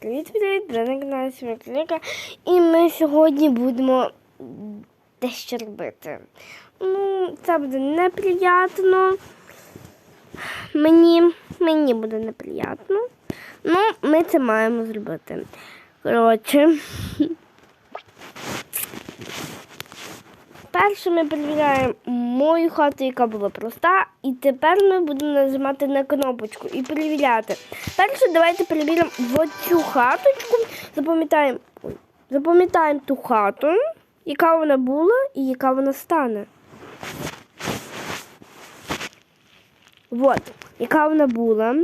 Привіт-привіт, ви на Смертелька. І ми сьогодні будемо дещо робити. Ну, це буде неприємно. Мені, мені буде неприємно. Ну, ми це маємо зробити. Коротше. Перше ми перевіряємо мою хату, яка була проста, і тепер ми будемо нажимати на кнопочку і перевіряти. Перше, давайте перевіримо в цю хаточку, запам'ятаємо, запам'ятаємо ту хату, яка вона була і яка вона стане. От, яка вона була.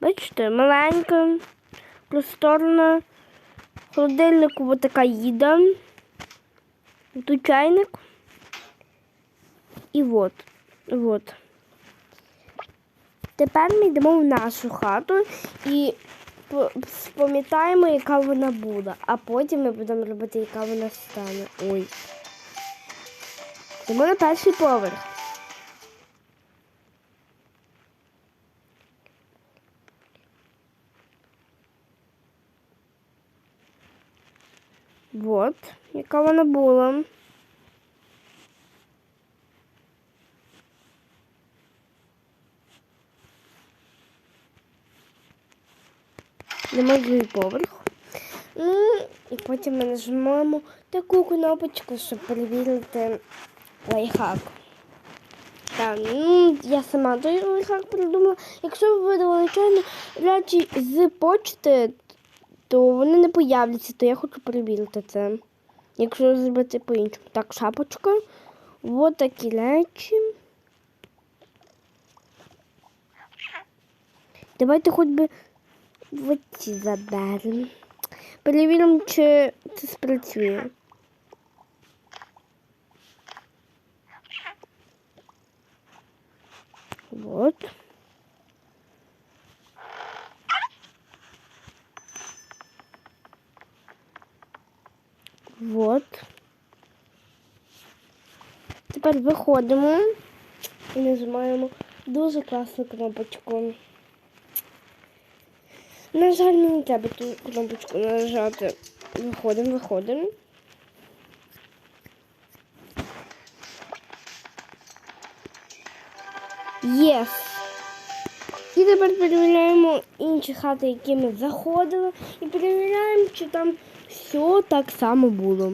Бачите, маленька, просторна, холодильнику така їда. Тут чайник. І от. от. Тепер ми йдемо в нашу хату і пам'ятаємо, яка вона була, а потім ми будемо робити, яка вона стане. Ой. Йдемо на перший поверх. Вот, яка вона була. Нема другий поверх. Ну, і потім ми нажимаємо таку кнопочку, щоб перевірити лайфхак. Так, ну, я сама той лайфхак придумала. Якщо ви видали чайно речі з почти, то вони не появляться, то я хочу перевірити це. Якщо зробити по-іншому. Так, шапочка. Ось такі речі. Давайте хоч би в ці заберемо. Перевіримо, чи це спрацює. Вот. Вот. Тепер виходимо і нажимаємо дуже класну кнопочку. На жаль, мені треба ту кнопочку нажати. Виходимо, виходимо. Єс! Тепер перевіряємо інші хати, які ми заходили, і перевіряємо, чи там все так само було.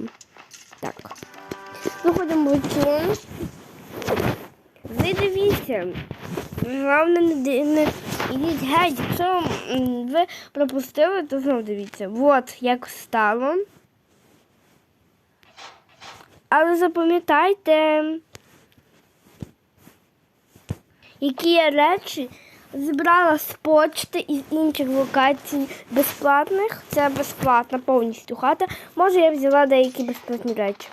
Так. Виходимо в цю. Ви дивіться. Головне, не, ідіть геть. Якщо ви пропустили, то знову дивіться. От як стало. Але запам'ятайте, які я речі зібрала з почти і з інших локацій безплатних. Це безплатна повністю хата. Може, я взяла деякі безплатні речі.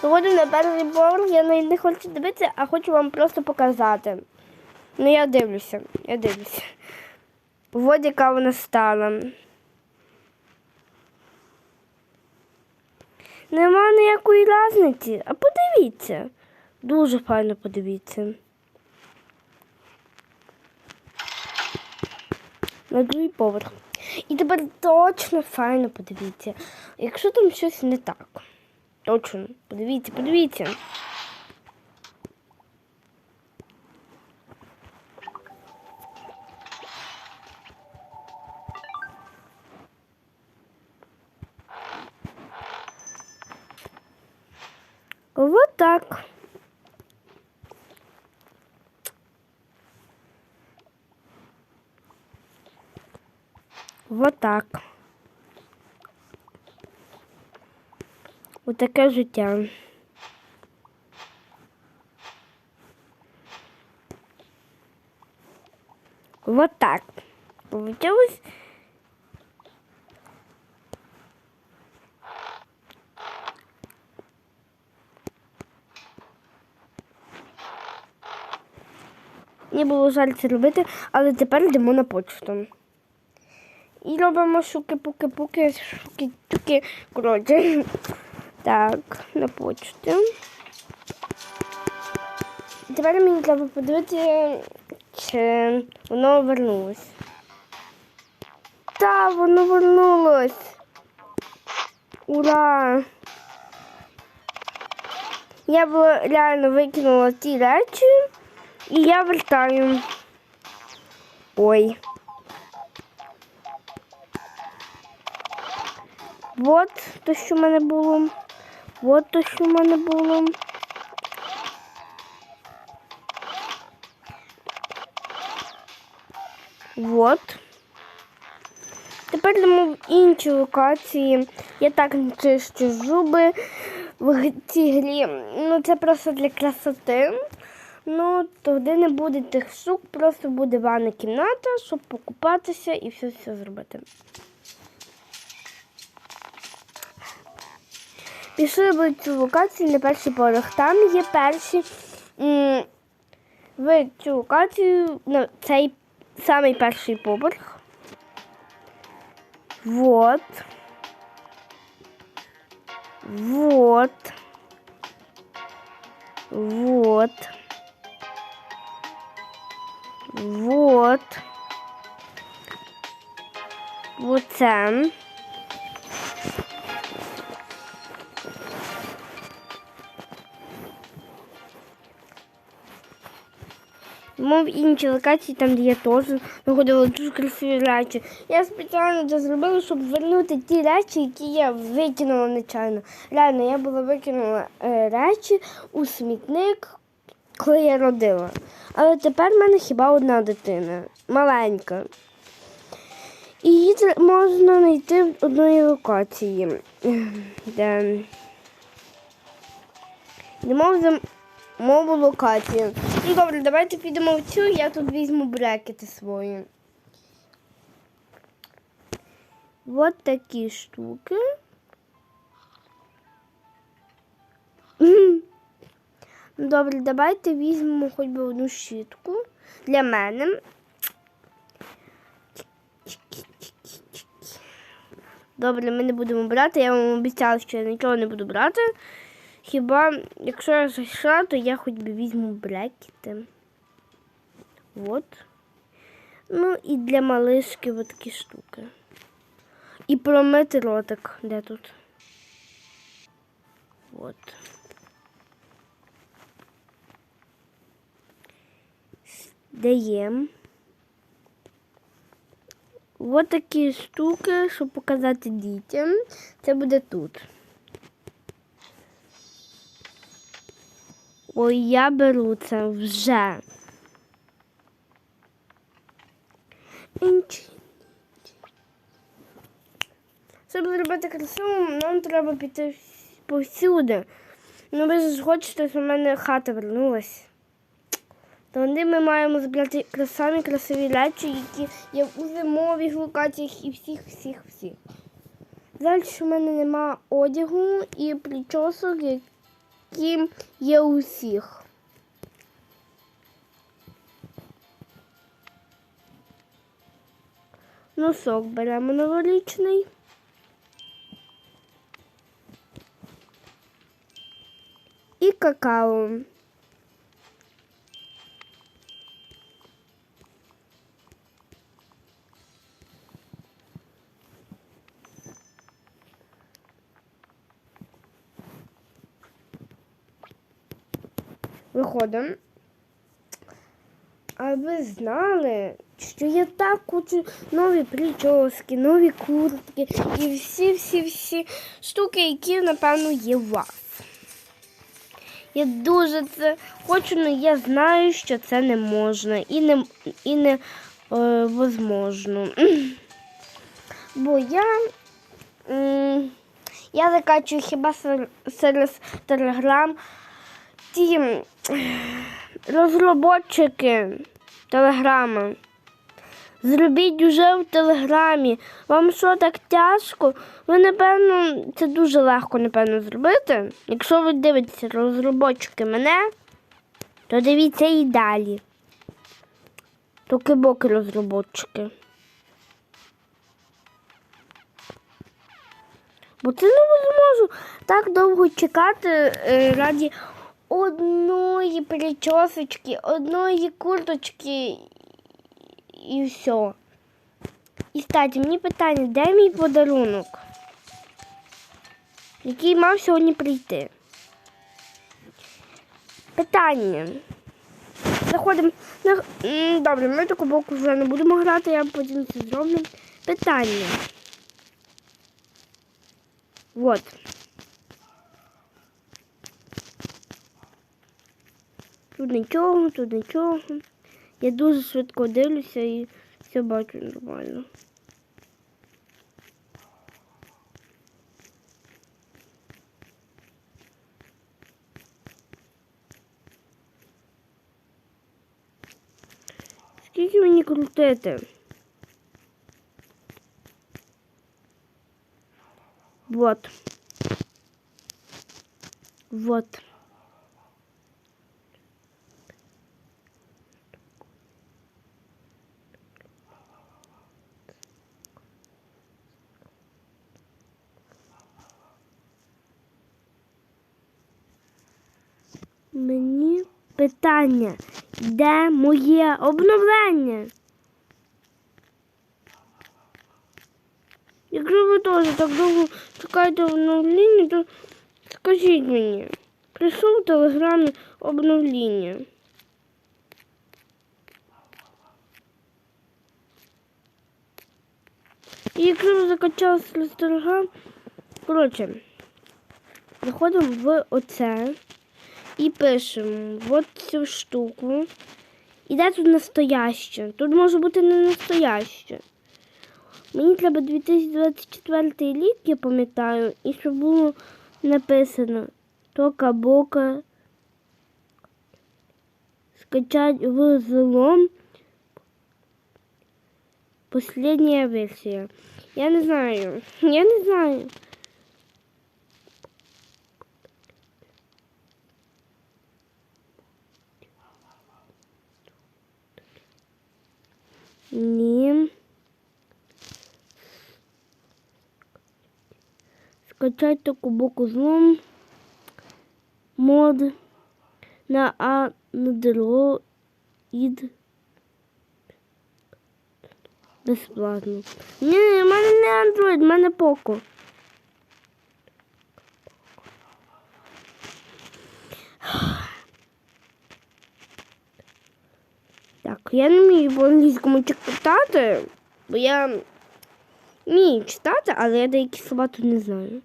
Сьогодні на перший поверх я не хочу дивитися, а хочу вам просто показати. Ну, я дивлюся, я дивлюся. От яка вона стала. Нема ніякої різниці. А подивіться. Дуже файно подивіться. На другий поверх. І тепер точно файно подивіться. Якщо там щось не так. Точно. Подивіться, подивіться. Вот так. Отаке життя. Вот так. Получилось. Мені було жаль це робити, але тепер йдемо на почту. І робимо шуки-пуки-пуки, шуки-тюки. Коротше. Так, на почту. Тепер мені треба подивитися, чи воно вернулось. Та, воно вернулось. Ура! Я б реально викинула ті речі, і я вертаю. Ой. Вот то, що в мене було. Вот то, що в мене було. Вот. Тепер йдемо в інші локації. Я так не чищу зуби в цій грі. Ну, це просто для красоти. Ну, тоді не буде тих штук, просто буде ванна кімната, щоб покупатися і все все зробити. Пішли в цю локацію на перший поверх. Там є перші в цю локацію на цей самий перший поверх. Вот. Вот. Вот. Вот. Вот це. Ми в іншій локації, там, де я теж знаходила дуже красиві речі. Я спеціально це зробила, щоб вернути ті речі, які я викинула нечайно. Реально, я була викинула е, речі у смітник, коли я родила. Але тепер в мене хіба одна дитина, маленька. І її можна знайти в одної локації, де йдемо в мову локацію. Ну добре, давайте підемо в цю, я тут візьму брекети свої. Вот такі штуки. Ну, Добре, давайте візьмемо хоч би одну щітку для мене. Добре, ми не будемо брати. Я вам обіцяла, що я нічого не буду брати. Хіба, якщо я зайшла, то я хоч би візьму брекети. Вот. Ну і для малишки от такі штуки. І промити ротик. Де тут? Вот. Даємо. Вот такі штуки, щоб показати дітям. Це буде тут. Ой, я беру це вже. Щоб зробити красиво, нам треба піти повсюди. Ну, ви ж хочете, щоб в мене хата вернулась. Тоді ми маємо збирати самі красиві речі, які є у зимових локаціях і всіх, всіх, всіх. Далі в мене нема одягу і причосок, які є у всіх. Носок беремо новорічний. І какао. Виходимо. А ви знали, що я так хочу нові прически, нові куртки і всі-всі-всі штуки, які, напевно, є у вас. Я дуже це хочу, але я знаю, що це не можна і не, і не е, возможно. Бо я, я закачую хіба через телеграм ті м, розроботчики телеграма. Зробіть уже в телеграмі. Вам що так тяжко? Ви, напевно, це дуже легко, напевно, зробити. Якщо ви дивитеся розроботчики мене, то дивіться і далі. Токи боки розроботчики. Бо це неможливо так довго чекати е, раді одної причосочки, одної курточки і все. І статі, мені питання, де мій подарунок? Який мав сьогодні прийти? Питання. Заходимо на. Добре, ми таку боку вже не будемо грати, я потім це зроблю. Питання. Вот. Тут нічого, тут нічого. Я дуже швидко дивлюся і все бачу нормально. Скільки мені крутити? Вот. Вот. Мені питання, де моє обновлення? Якщо ви теж так довго чекаєте обновлення, то скажіть мені, прийшов в телеграмі обновлення. І якщо ви закачали телеграм, коротше, заходимо в оце і пишемо от цю штуку. І де тут настояще? Тут може бути не настояще. Мені треба 2024 рік, я пам'ятаю, і щоб було написано Тока Бока скачать в злом Последняя версия. Я не знаю. Я не знаю. Ні. Скачать таку боку злом мод на Android безплатно. Ні, в мене не Android, в мене Poco. Так, я не вмію по-англійському читати, бо я вмію читати, але я деякі слова тут не знаю.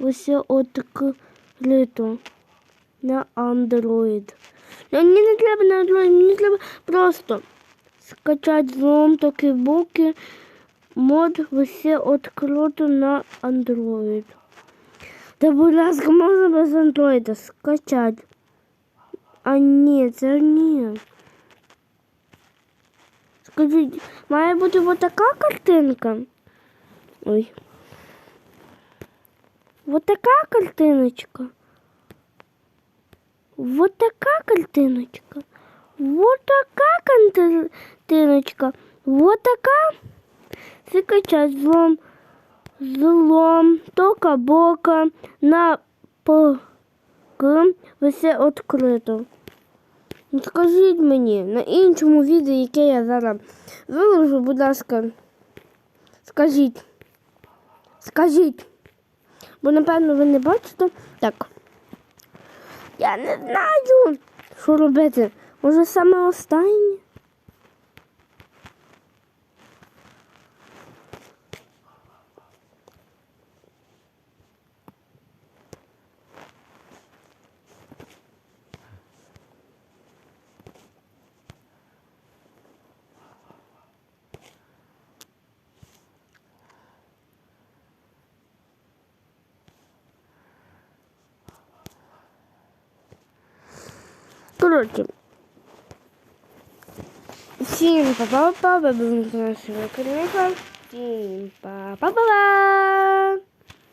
Ось відкрито на Android. Ну, Мені не треба на Android, мені треба просто скачати злом такі боки. Мод все відкрито на Android. Та, будь ласка, можна без Android скачати. А ні, це ні. Скажіть, має бути вот така картинка? Ой. Вот така картиночка. Вот така картиночка. Вот така картиночка. Вот така. Закачать злом. Злом. Тока бока. На п. К. Все відкрито. Скажіть мені на іншому відео, яке я зараз виложу, будь ласка. Скажіть. Скажіть. Бо, напевно, ви не бачите. Так. Я не знаю, що робити. Може саме останнє? Коротше. Всім па-па-па, ви були на каналу. Всім па-па-па!